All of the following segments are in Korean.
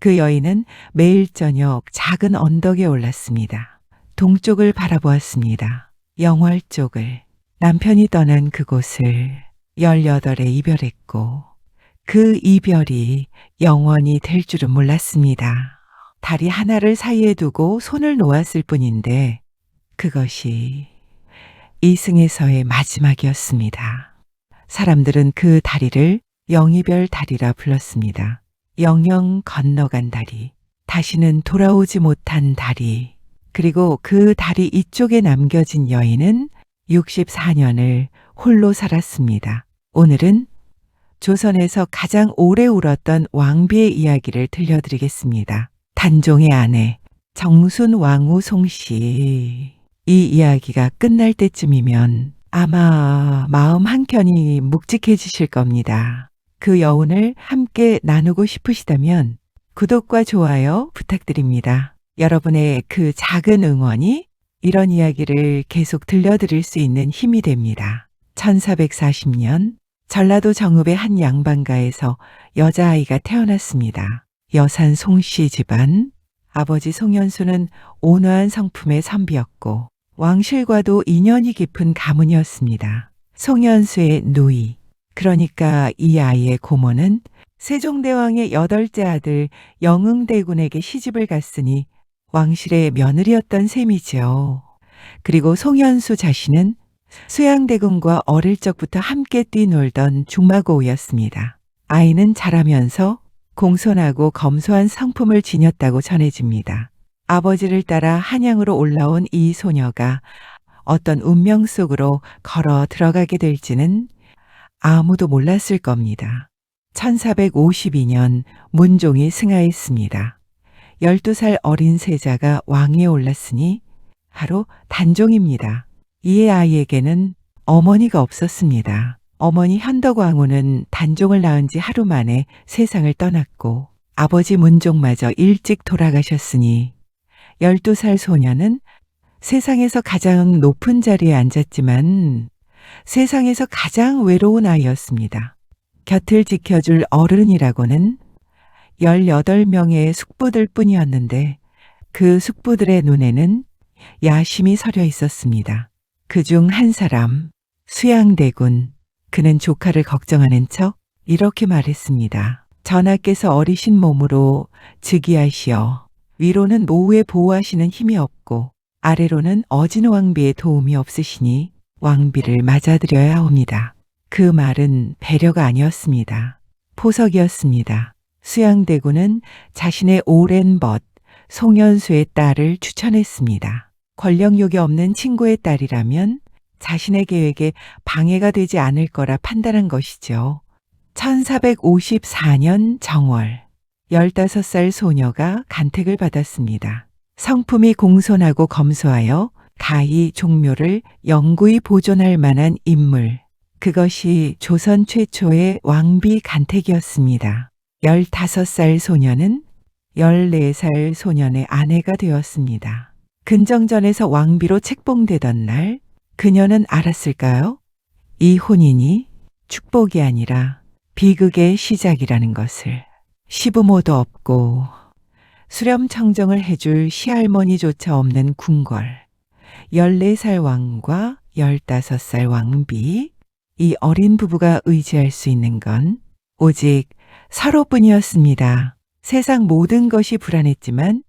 그 여인은 매일 저녁 작은 언덕에 올랐습니다. 동쪽을 바라보았습니다. 영월 쪽을. 남편이 떠난 그곳을 18에 이별했고 그 이별이 영원히 될 줄은 몰랐습니다. 다리 하나를 사이에 두고 손을 놓았을 뿐인데 그것이 이승에서의 마지막이었습니다. 사람들은 그 다리를 영이별 다리라 불렀습니다. 영영 건너간 다리, 다시는 돌아오지 못한 다리, 그리고 그 다리 이쪽에 남겨진 여인은 64년을 홀로 살았습니다. 오늘은 조선에서 가장 오래 울었던 왕비의 이야기를 들려드리겠습니다. 단종의 아내 정순 왕후 송씨. 이 이야기가 끝날 때쯤이면 아마 마음 한켠이 묵직해지실 겁니다. 그 여운을 함께 나누고 싶으시다면 구독과 좋아요 부탁드립니다. 여러분의 그 작은 응원이 이런 이야기를 계속 들려드릴 수 있는 힘이 됩니다. 1440년 전라도 정읍의 한 양반가에서 여자아이가 태어났습니다. 여산 송씨 집안, 아버지 송현수는 온화한 성품의 선비였고 왕실과도 인연이 깊은 가문이었습니다. 송현수의 누이, 그러니까 이 아이의 고모는 세종대왕의 여덟째 아들 영흥대군에게 시집을 갔으니 왕실의 며느리였던 셈이지요. 그리고 송현수 자신은 수양대군과 어릴 적부터 함께 뛰놀던 중마고우였습니다. 아이는 자라면서 공손하고 검소한 성품을 지녔다고 전해집니다. 아버지를 따라 한양으로 올라온 이 소녀가 어떤 운명 속으로 걸어 들어가게 될지는 아무도 몰랐을 겁니다. 1452년 문종이 승하했습니다. 12살 어린 세자가 왕위에 올랐으니 바로 단종입니다. 이의 아이에게는 어머니가 없었습니다. 어머니 현덕왕후는 단종을 낳은 지 하루 만에 세상을 떠났고 아버지 문종마저 일찍 돌아가셨으니 12살 소녀는 세상에서 가장 높은 자리에 앉았지만 세상에서 가장 외로운 아이였습니다. 곁을 지켜줄 어른이라고는 18명의 숙부들 뿐이었는데 그 숙부들의 눈에는 야심이 서려 있었습니다. 그 중 한 사람, 수양대군, 그는 조카를 걱정하는 척 이렇게 말했습니다. 전하께서 어리신 몸으로 즉위하시어 위로는 노후에 보호하시는 힘이 없고 아래로는 어진 왕비의 도움이 없으시니 왕비를 맞아들여야 합니다. 그 말은 배려가 아니었습니다. 포석이었습니다. 수양대군은 자신의 오랜 벗 송현수의 딸을 추천했습니다. 권력욕이 없는 친구의 딸이라면 자신의 계획에 방해가 되지 않을 거라 판단한 것이죠. 1454년 정월 15살 소녀가 간택을 받았습니다. 성품이 공손하고 검소하여 가히 종묘를 영구히 보존할 만한 인물. 그것이 조선 최초의 왕비 간택이었습니다. 15살 소녀는 14살 소년의 아내가 되었습니다. 근정전에서 왕비로 책봉되던 날 그녀는 알았을까요? 이 혼인이 축복이 아니라 비극의 시작이라는 것을. 시부모도 없고 수렴청정을 해줄 시할머니조차 없는 궁궐. 14살 왕과 15살 왕비, 이 어린 부부가 의지할 수 있는 건 오직 서로뿐이었습니다. 세상 모든 것이 불안했지만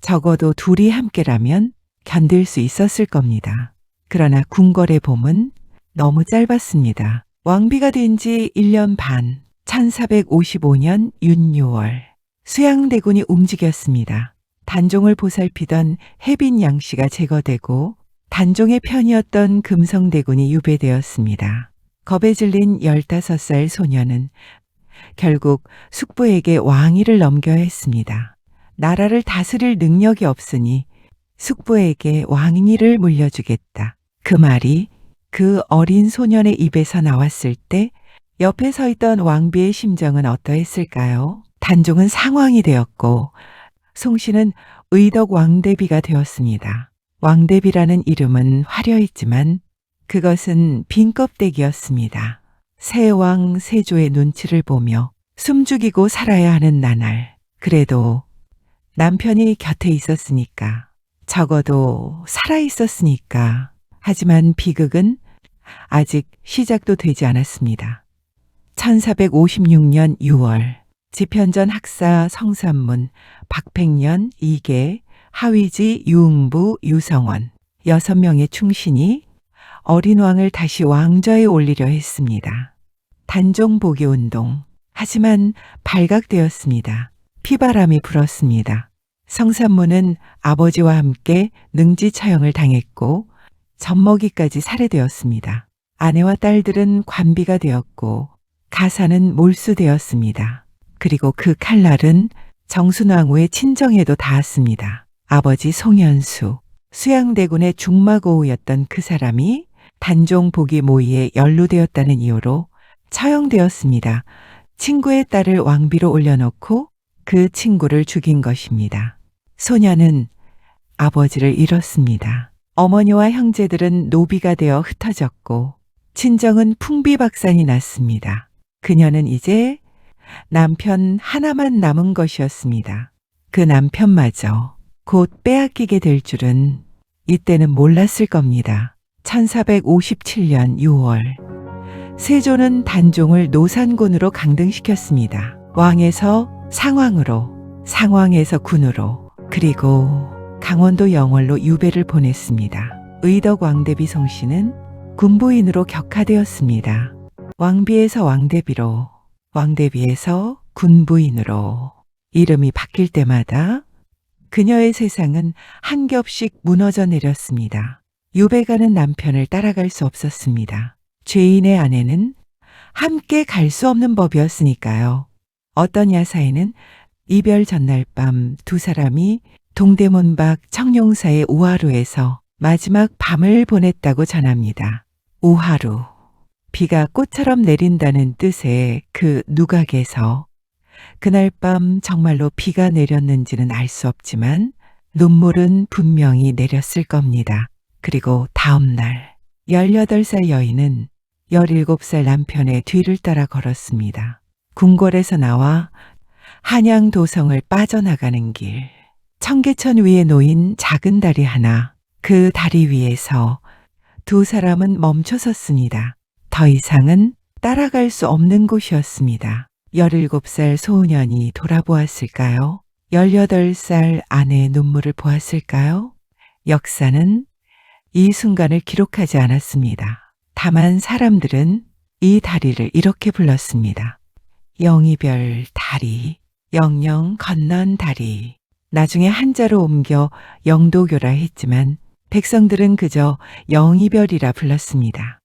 적어도 둘이 함께라면 견딜 수 있었을 겁니다. 그러나 궁궐의 봄은 너무 짧았습니다. 왕비가 된 지 1년 반, 1455년 윤 6월 수양대군이 움직였습니다. 단종을 보살피던 혜빈 양씨가 제거되고 단종의 편이었던 금성대군이 유배되었습니다. 겁에 질린 15살 소녀는 결국 숙부에게 왕위를 넘겨야 했습니다. 나라를 다스릴 능력이 없으니 숙부에게 왕위를 물려주겠다. 그 말이 그 어린 소년의 입에서 나왔을 때 옆에 서 있던 왕비의 심정은 어떠했을까요? 단종은 상왕이 되었고 송씨는 의덕 왕대비가 되었습니다. 왕대비라는 이름은 화려했지만 그것은 빈 껍데기였습니다. 세왕 세조의 눈치를 보며 숨죽이고 살아야 하는 나날. 그래도 남편이 곁에 있었으니까, 적어도 살아 있었으니까. 하지만 비극은 아직 시작도 되지 않았습니다. 1456년 6월, 지편전 학사 성산문, 박팽년, 이계, 하위지 유응부, 유성원, 여섯 명의 충신이 어린 왕을 다시 왕좌에 올리려 했습니다. 단종 복위 운동. 하지만 발각되었습니다. 피바람이 불었습니다. 성산문은 아버지와 함께 능지 처형을 당했고 젖먹이까지 살해되었습니다. 아내와 딸들은 관비가 되었고 가사는 몰수되었습니다. 그리고 그 칼날은 정순왕후의 친정에도 닿았습니다. 아버지 송현수, 수양대군의 중마고우였던 그 사람이 단종 복위 모의에 연루되었다는 이유로 처형되었습니다. 친구의 딸을 왕비로 올려놓고 그 친구를 죽인 것입니다. 소녀는 아버지를 잃었습니다. 어머니와 형제들은 노비가 되어 흩어졌고 친정은 풍비박산이 났습니다. 그녀는 이제 남편 하나만 남은 것이었습니다. 그 남편마저 곧 빼앗기게 될 줄은 이때는 몰랐을 겁니다. 1457년 6월 세조는 단종을 노산군으로 강등시켰습니다. 왕에서 상왕으로, 상왕에서 군으로, 그리고 강원도 영월로 유배를 보냈습니다. 의덕 왕대비 송씨는 군부인으로 격하되었습니다. 왕비에서 왕대비로, 왕대비에서 군부인으로 이름이 바뀔 때마다 그녀의 세상은 한 겹씩 무너져 내렸습니다. 유배 가는 남편을 따라갈 수 없었습니다. 죄인의 아내는 함께 갈 수 없는 법이었으니까요. 어떤 야사에는 이별 전날 밤 두 사람이 동대문 밖 청룡사의 우하루에서 마지막 밤을 보냈다고 전합니다. 우하루. 비가 꽃처럼 내린다는 뜻의 그 누각에서 그날 밤 정말로 비가 내렸는지는 알 수 없지만 눈물은 분명히 내렸을 겁니다. 그리고 다음 날 18살 여인은 17살 남편의 뒤를 따라 걸었습니다. 궁궐에서 나와 한양 도성을 빠져나가는 길. 청계천 위에 놓인 작은 다리 하나. 그 다리 위에서 두 사람은 멈춰 섰습니다. 더 이상은 따라갈 수 없는 곳이었습니다. 17살 소년이 돌아보았을까요? 18살 아내의 눈물을 보았을까요? 역사는 이 순간을 기록하지 않았습니다. 다만 사람들은 이 다리를 이렇게 불렀습니다. 영이별 다리, 영영 건넌 다리. 나중에 한자로 옮겨 영도교라 했지만 백성들은 그저 영이별이라 불렀습니다.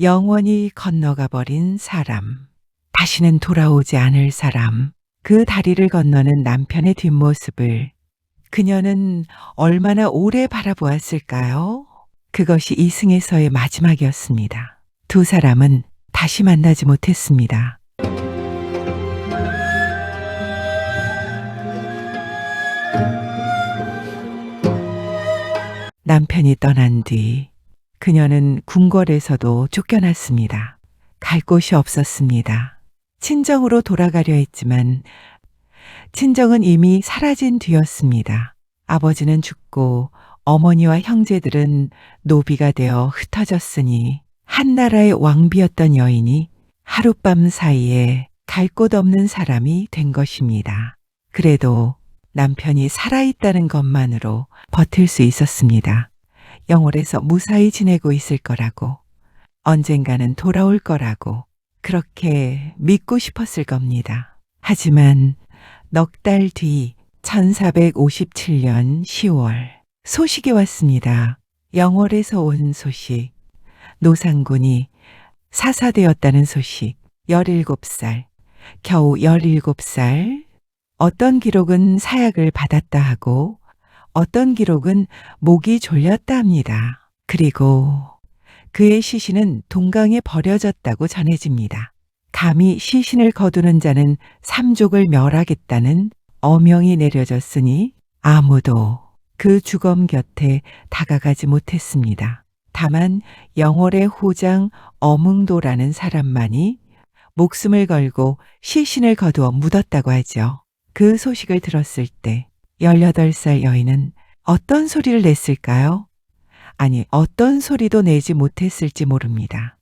영원히 건너가 버린 사람. 다시는 돌아오지 않을 사람. 그 다리를 건너는 남편의 뒷모습을 그녀는 얼마나 오래 바라보았을까요? 그것이 이승에서의 마지막이었습니다. 두 사람은 다시 만나지 못했습니다. 남편이 떠난 뒤 그녀는 궁궐에서도 쫓겨났습니다. 갈 곳이 없었습니다. 친정으로 돌아가려 했지만 친정은 이미 사라진 뒤였습니다. 아버지는 죽고 어머니와 형제들은 노비가 되어 흩어졌으니 한나라의 왕비였던 여인이 하룻밤 사이에 갈 곳 없는 사람이 된 것입니다. 그래도 남편이 살아있다는 것만으로 버틸 수 있었습니다. 영월에서 무사히 지내고 있을 거라고, 언젠가는 돌아올 거라고, 그렇게 믿고 싶었을 겁니다. 하지만 넉 달 뒤 1457년 10월 소식이 왔습니다. 영월에서 온 소식. 노상군이 사사되었다는 소식. 17살. 겨우 17살. 어떤 기록은 사약을 받았다 하고 어떤 기록은 목이 졸렸다 합니다. 그리고 그의 시신은 동강에 버려졌다고 전해집니다. 감히 시신을 거두는 자는 삼족을 멸하겠다는 어명이 내려졌으니 아무도 그 주검 곁에 다가가지 못했습니다. 다만 영월의 호장 어뭉도라는 사람만이 목숨을 걸고 시신을 거두어 묻었다고 하죠. 그 소식을 들었을 때 18살 여인은 어떤 소리를 냈을까요? 아니, 어떤 소리도 내지 못했을지 모릅니다.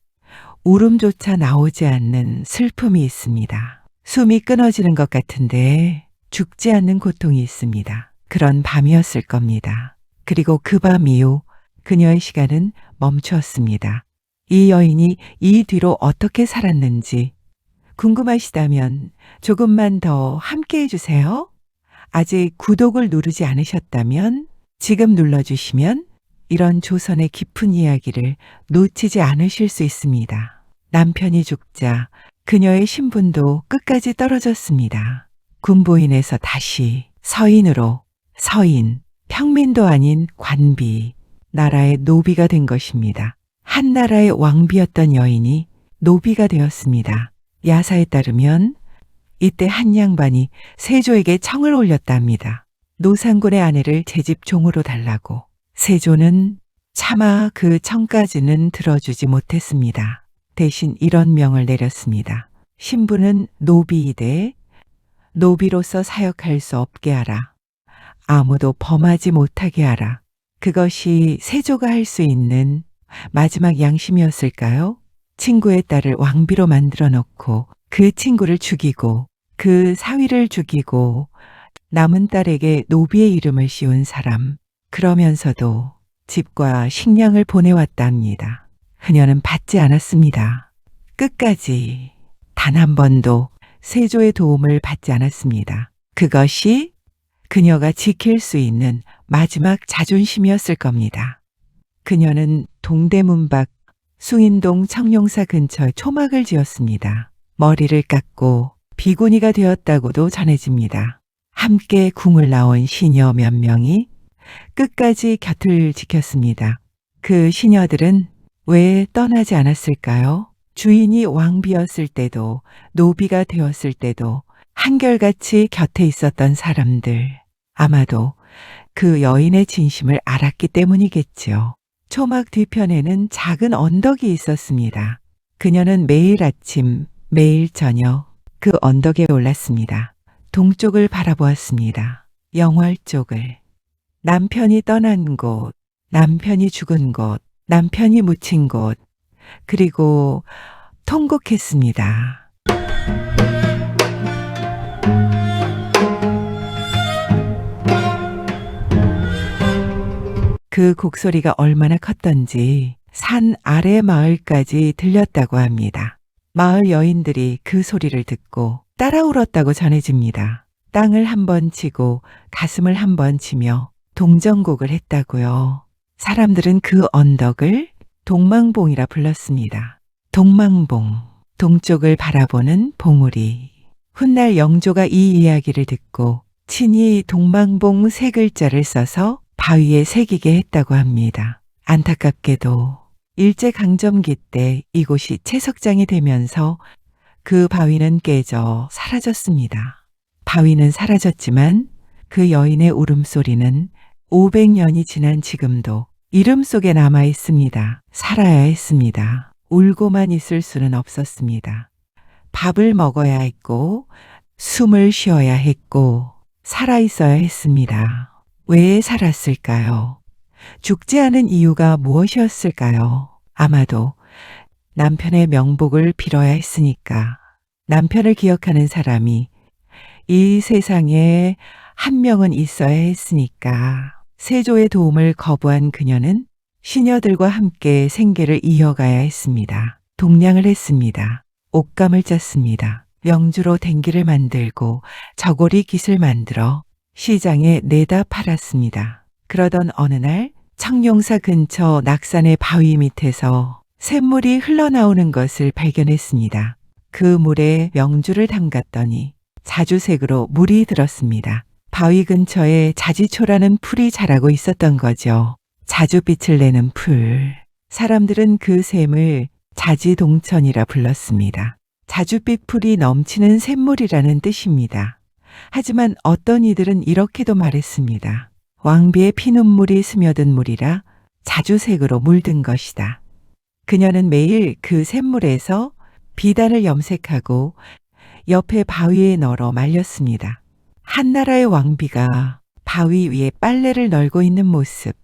울음조차 나오지 않는 슬픔이 있습니다. 숨이 끊어지는 것 같은데 죽지 않는 고통이 있습니다. 그런 밤이었을 겁니다. 그리고 그 밤 이후 그녀의 시간은 멈추었습니다. 이 여인이 이 뒤로 어떻게 살았는지 궁금하시다면 조금만 더 함께 해주세요. 아직 구독을 누르지 않으셨다면 지금 눌러주시면 이런 조선의 깊은 이야기를 놓치지 않으실 수 있습니다. 남편이 죽자 그녀의 신분도 끝까지 떨어졌습니다. 군부인에서 다시 서인으로 서인, 평민도 아닌 관비, 나라의 노비가 된 것입니다. 한 나라의 왕비였던 여인이 노비가 되었습니다. 야사에 따르면 이때 한 양반이 세조에게 청을 올렸답니다. 노상군의 아내를 제 집 종으로 달라고. 세조는 차마 그 청까지는 들어주지 못했습니다. 대신 이런 명을 내렸습니다. 신부는 노비이되 노비로서 사역할 수 없게 하라. 아무도 범하지 못하게 하라. 그것이 세조가 할 수 있는 마지막 양심이었을까요? 친구의 딸을 왕비로 만들어 놓고 그 친구를 죽이고 그 사위를 죽이고 남은 딸에게 노비의 이름을 씌운 사람. 그러면서도 집과 식량을 보내왔답니다. 그녀는 받지 않았습니다. 끝까지 단 한 번도 세조의 도움을 받지 않았습니다. 그것이 그녀가 지킬 수 있는 마지막 자존심이었을 겁니다. 그녀는 동대문 밖 숭인동 청룡사 근처에 초막을 지었습니다. 머리를 깎고 비구니가 되었다고도 전해집니다. 함께 궁을 나온 시녀 몇 명이 끝까지 곁을 지켰습니다. 그 시녀들은 왜 떠나지 않았을까요? 주인이 왕비였을 때도 노비가 되었을 때도 한결같이 곁에 있었던 사람들. 아마도 그 여인의 진심을 알았기 때문이겠지요. 초막 뒤편에는 작은 언덕이 있었습니다. 그녀는 매일 아침, 매일 저녁 그 언덕에 올랐습니다. 동쪽을 바라보았습니다. 영월 쪽을. 남편이 떠난 곳, 남편이 죽은 곳, 남편이 묻힌 곳, 그리고 통곡했습니다. 그 곡소리가 얼마나 컸던지 산 아래 마을까지 들렸다고 합니다. 마을 여인들이 그 소리를 듣고 따라 울었다고 전해집니다. 땅을 한 번 치고 가슴을 한 번 치며 동정곡을 했다고요. 사람들은 그 언덕을 동망봉이라 불렀습니다. 동망봉, 동쪽을 바라보는 봉우리. 훗날 영조가 이 이야기를 듣고 친히 동망봉 세 글자를 써서 바위에 새기게 했다고 합니다. 안타깝게도 일제강점기 때 이곳이 채석장이 되면서 그 바위는 깨져 사라졌습니다. 바위는 사라졌지만 그 여인의 울음소리는 500년이 지난 지금도 이름 속에 남아 있습니다. 살아야 했습니다. 울고만 있을 수는 없었습니다. 밥을 먹어야 했고, 숨을 쉬어야 했고, 살아 있어야 했습니다. 왜 살았을까요? 죽지 않은 이유가 무엇이었을까요? 아마도 남편의 명복을 빌어야 했으니까. 남편을 기억하는 사람이 이 세상에 한 명은 있어야 했으니까. 세조의 도움을 거부한 그녀는 시녀들과 함께 생계를 이어가야 했습니다. 동량을 했습니다. 옷감을 짰습니다. 명주로 댕기를 만들고 저고리 깃을 만들어 시장에 내다 팔았습니다. 그러던 어느 날 청룡사 근처 낙산의 바위 밑에서 샘물이 흘러나오는 것을 발견했습니다. 그 물에 명주를 담갔더니 자주색으로 물이 들었습니다. 바위 근처에 자지초라는 풀이 자라고 있었던 거죠. 자주빛을 내는 풀. 사람들은 그 샘을 자지동천이라 불렀습니다. 자주빛 풀이 넘치는 샘물이라는 뜻입니다. 하지만 어떤 이들은 이렇게도 말했습니다. 왕비의 피눈물이 스며든 물이라 자주색으로 물든 것이다. 그녀는 매일 그 샘물에서 비단을 염색하고 옆에 바위에 널어 말렸습니다. 한나라의 왕비가 바위 위에 빨래를 널고 있는 모습.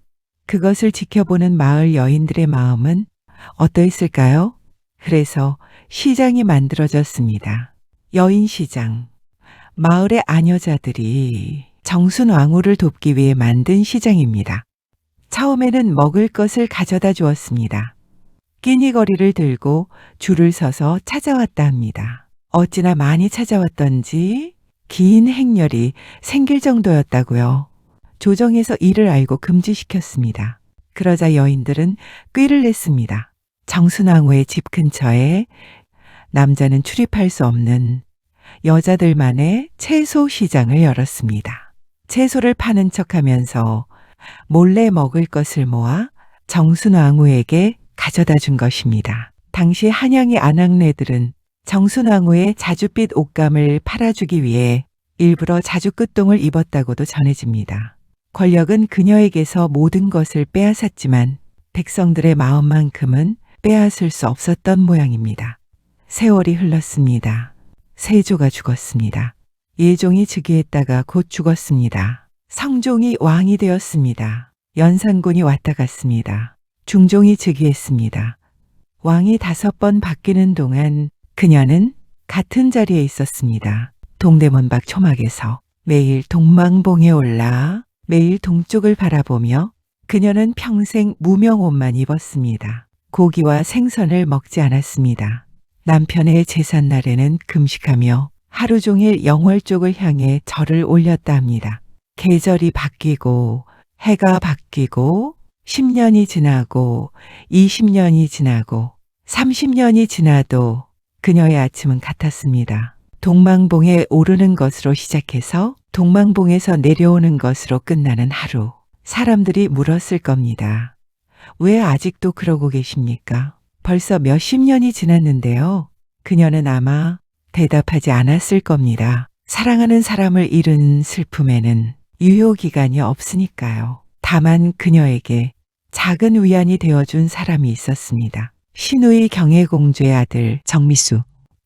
그것을 지켜보는 마을 여인들의 마음은 어떠했을까요? 그래서 시장이 만들어졌습니다. 여인 시장. 마을의 아녀자들이 정순 왕후를 돕기 위해 만든 시장입니다. 처음에는 먹을 것을 가져다 주었습니다. 끼니거리를 들고 줄을 서서 찾아왔다 합니다. 어찌나 많이 찾아왔던지 긴 행렬이 생길 정도였다고요. 조정에서 이를 알고 금지시켰습니다. 그러자 여인들은 꾀를 냈습니다. 정순왕후의 집 근처에 남자는 출입할 수 없는 여자들만의 채소 시장을 열었습니다. 채소를 파는 척 하면서 몰래 먹을 것을 모아 정순 왕후에게 가져다 준 것입니다. 당시 한양의 아낙네들은 정순 왕후의 자줏빛 옷감을 팔아주기 위해 일부러 자줏끝동을 입었다고도 전해집니다. 권력은 그녀에게서 모든 것을 빼앗았지만 백성들의 마음만큼은 빼앗을 수 없었던 모양입니다. 세월이 흘렀습니다. 세조가 죽었습니다. 예종이 즉위했다가 곧 죽었습니다. 성종이 왕이 되었습니다. 연산군이 왔다 갔습니다. 중종이 즉위했습니다. 왕이 다섯 번 바뀌는 동안 그녀는 같은 자리에 있었습니다. 동대문 밖 초막에서 매일 동망봉에 올라 매일 동쪽을 바라보며 그녀는 평생 무명 옷만 입었습니다. 고기와 생선을 먹지 않았습니다. 남편의 제삿날에는 금식하며 하루 종일 영월 쪽을 향해 절을 올렸다 합니다. 계절이 바뀌고 해가 바뀌고 10년이 지나고 20년이 지나고 30년이 지나도 그녀의 아침은 같았습니다. 동망봉에 오르는 것으로 시작해서 동망봉에서 내려오는 것으로 끝나는 하루. 사람들이 물었을 겁니다. 왜 아직도 그러고 계십니까? 벌써 몇십 년이 지났는데요. 그녀는 아마 대답하지 않았을 겁니다. 사랑하는 사람을 잃은 슬픔에는 유효기간이 없으니까요. 다만 그녀에게 작은 위안이 되어준 사람이 있었습니다. 신우이 경혜공주의 아들 정미수.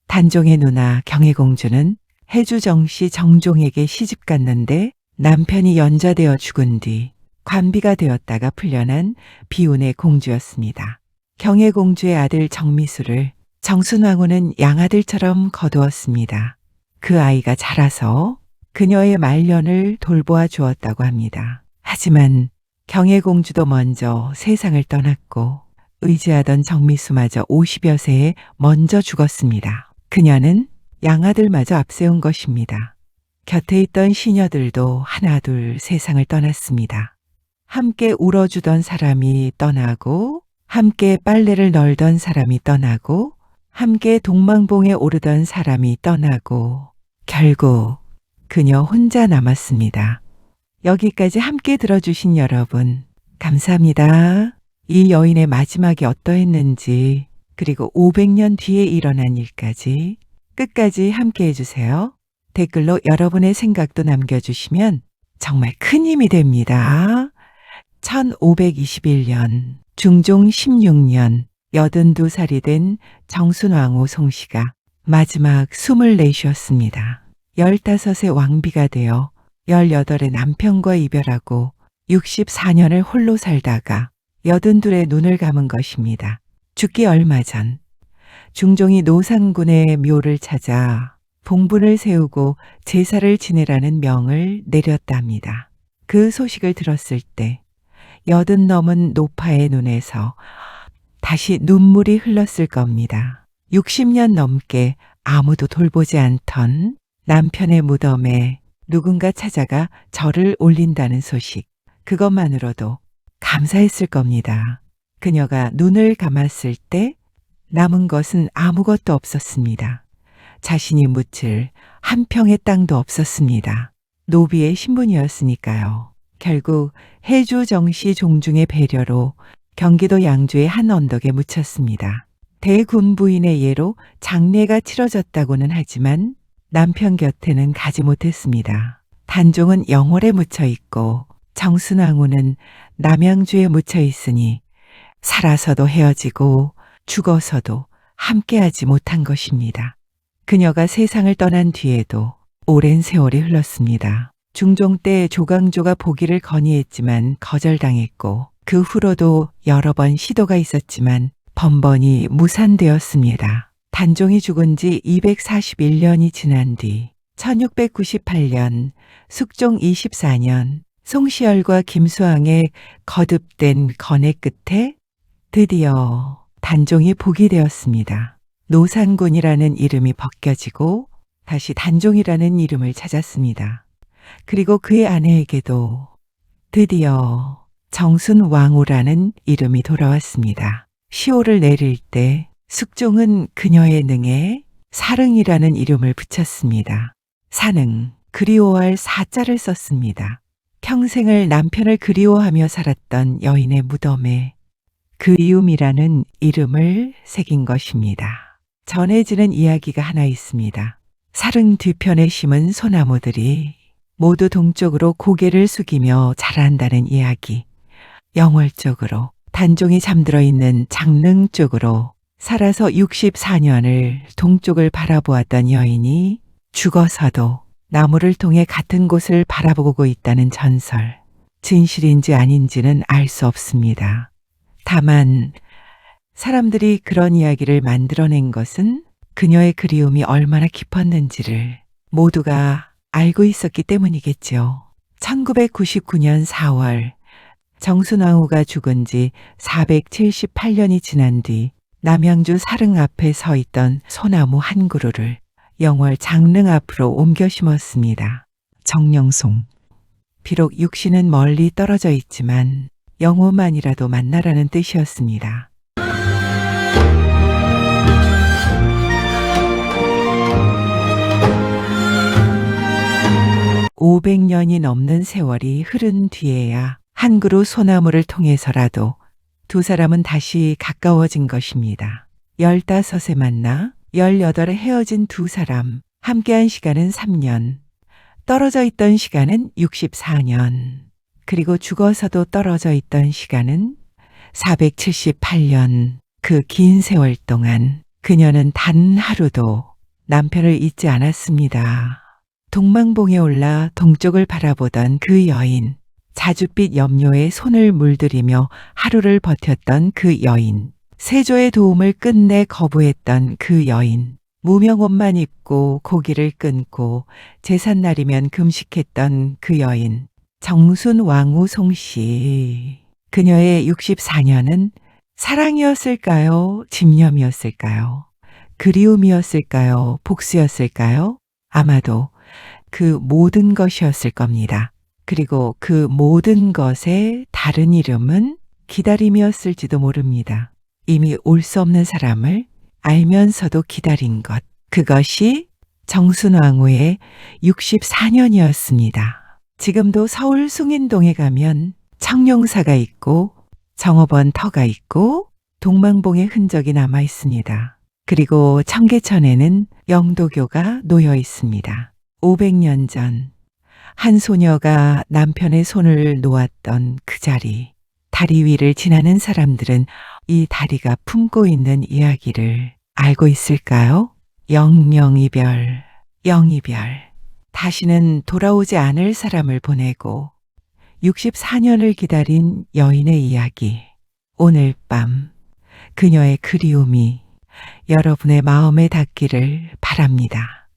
단종의 누나 경혜공주는 해주정씨 정종에게 시집 갔는데 남편이 연좌되어 죽은 뒤 관비가 되었다가 풀려난 비운의 공주였습니다. 경혜공주의 아들 정미수를 정순왕후는 양아들처럼 거두었습니다. 그 아이가 자라서 그녀의 말년을 돌보아 주었다고 합니다. 하지만 경혜공주도 먼저 세상을 떠났고 의지하던 정미수마저 50여 세에 먼저 죽었습니다. 그녀는 양아들마저 앞세운 것입니다. 곁에 있던 시녀들도 하나둘 세상을 떠났습니다. 함께 울어주던 사람이 떠나고, 함께 빨래를 널던 사람이 떠나고, 함께 동망봉에 오르던 사람이 떠나고, 결국 그녀 혼자 남았습니다. 여기까지 함께 들어주신 여러분, 감사합니다. 이 여인의 마지막이 어떠했는지, 그리고 500년 뒤에 일어난 일까지 끝까지 함께 해주세요. 댓글로 여러분의 생각도 남겨주시면 정말 큰 힘이 됩니다. 1521년 중종 16년 82살이 된 정순왕후 송씨가 마지막 숨을 내쉬었습니다. 15의 왕비가 되어 18의 남편과 이별하고 64년을 홀로 살다가 82의 눈을 감은 것입니다. 죽기 얼마 전 중종이 노상군의 묘를 찾아 봉분을 세우고 제사를 지내라는 명을 내렸답니다. 그 소식을 들었을 때 여든 넘은 노파의 눈에서 다시 눈물이 흘렀을 겁니다. 60년 넘게 아무도 돌보지 않던 남편의 무덤에 누군가 찾아가 절을 올린다는 소식. 그것만으로도 감사했을 겁니다. 그녀가 눈을 감았을 때 남은 것은 아무것도 없었습니다. 자신이 묻힐 한 평의 땅도 없었습니다. 노비의 신분이었으니까요. 결국 해주 정씨 종중의 배려로 경기도 양주의 한 언덕에 묻혔습니다. 대군부인의 예로 장례가 치러졌다고는 하지만 남편 곁에는 가지 못했습니다. 단종은 영월에 묻혀 있고 정순왕후는 남양주에 묻혀 있으니 살아서도 헤어지고 죽어서도 함께하지 못한 것입니다. 그녀가 세상을 떠난 뒤에도 오랜 세월이 흘렀습니다. 중종 때 조광조가 보기를 건의했지만 거절당했고 그 후로도 여러 번 시도가 있었지만 번번이 무산되었습니다. 단종이 죽은 지 241년이 지난 뒤 1698년 숙종 24년 송시열과 김수왕의 거듭된 건의 끝에 드디어 단종이 복이 되었습니다. 노산군이라는 이름이 벗겨지고 다시 단종이라는 이름을 찾았습니다. 그리고 그의 아내에게도 드디어 정순 왕후라는 이름이 돌아왔습니다. 시호를 내릴 때 숙종은 그녀의 능에 사릉이라는 이름을 붙였습니다. 사능, 그리워할 사자를 썼습니다. 평생을 남편을 그리워하며 살았던 여인의 무덤에 그리움이라는 이름을 새긴 것입니다. 전해지는 이야기가 하나 있습니다. 사릉 뒤편에 심은 소나무들이 모두 동쪽으로 고개를 숙이며 자란다는 이야기. 영월 쪽으로 단종이 잠들어 있는 장릉 쪽으로 살아서 64년을 동쪽을 바라보았던 여인이 죽어서도 나무를 통해 같은 곳을 바라보고 있다는 전설. 진실인지 아닌지는 알 수 없습니다. 다만 사람들이 그런 이야기를 만들어낸 것은 그녀의 그리움이 얼마나 깊었는지를 모두가 알고 있었기 때문이겠죠. 1999년 4월 정순왕후가 죽은 지 478년이 지난 뒤 남양주 사릉 앞에 서 있던 소나무 한 그루를 영월 장릉 앞으로 옮겨 심었습니다. 정령송. 비록 육신은 멀리 떨어져 있지만 영혼만이라도 만나라는 뜻이었습니다. 500년이 넘는 세월이 흐른 뒤에야 한 그루 소나무를 통해서라도 두 사람은 다시 가까워진 것입니다. 15에 만나 18에 헤어진 두 사람, 함께한 시간은 3년, 떨어져 있던 시간은 64년, 그리고 죽어서도 떨어져 있던 시간은 478년, 그 긴 세월 동안 그녀는 단 하루도 남편을 잊지 않았습니다. 동망봉에 올라 동쪽을 바라보던 그 여인, 자줏빛 염료에 손을 물들이며 하루를 버텼던 그 여인, 세조의 도움을 끝내 거부했던 그 여인, 무명 옷만 입고 고기를 끊고 제삿날이면 금식했던 그 여인, 정순 왕후 송씨. 그녀의 64년은 사랑이었을까요? 집념이었을까요? 그리움이었을까요? 복수였을까요? 아마도 그 모든 것이었을 겁니다. 그리고 그 모든 것의 다른 이름은 기다림이었을지도 모릅니다. 이미 올 수 없는 사람을 알면서도 기다린 것. 그것이 정순왕후의 64년이었습니다. 지금도 서울 숭인동에 가면 청룡사가 있고 정업원 터가 있고 동망봉의 흔적이 남아 있습니다. 그리고 청계천에는 영도교가 놓여 있습니다. 500년 전, 한 소녀가 남편의 손을 놓았던 그 자리, 다리 위를 지나는 사람들은 이 다리가 품고 있는 이야기를 알고 있을까요? 영영이별, 영이별. 다시는 돌아오지 않을 사람을 보내고 64년을 기다린 여인의 이야기. 오늘 밤 그녀의 그리움이 여러분의 마음에 닿기를 바랍니다.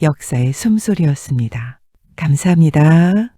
역사의 숨소리였습니다. 감사합니다.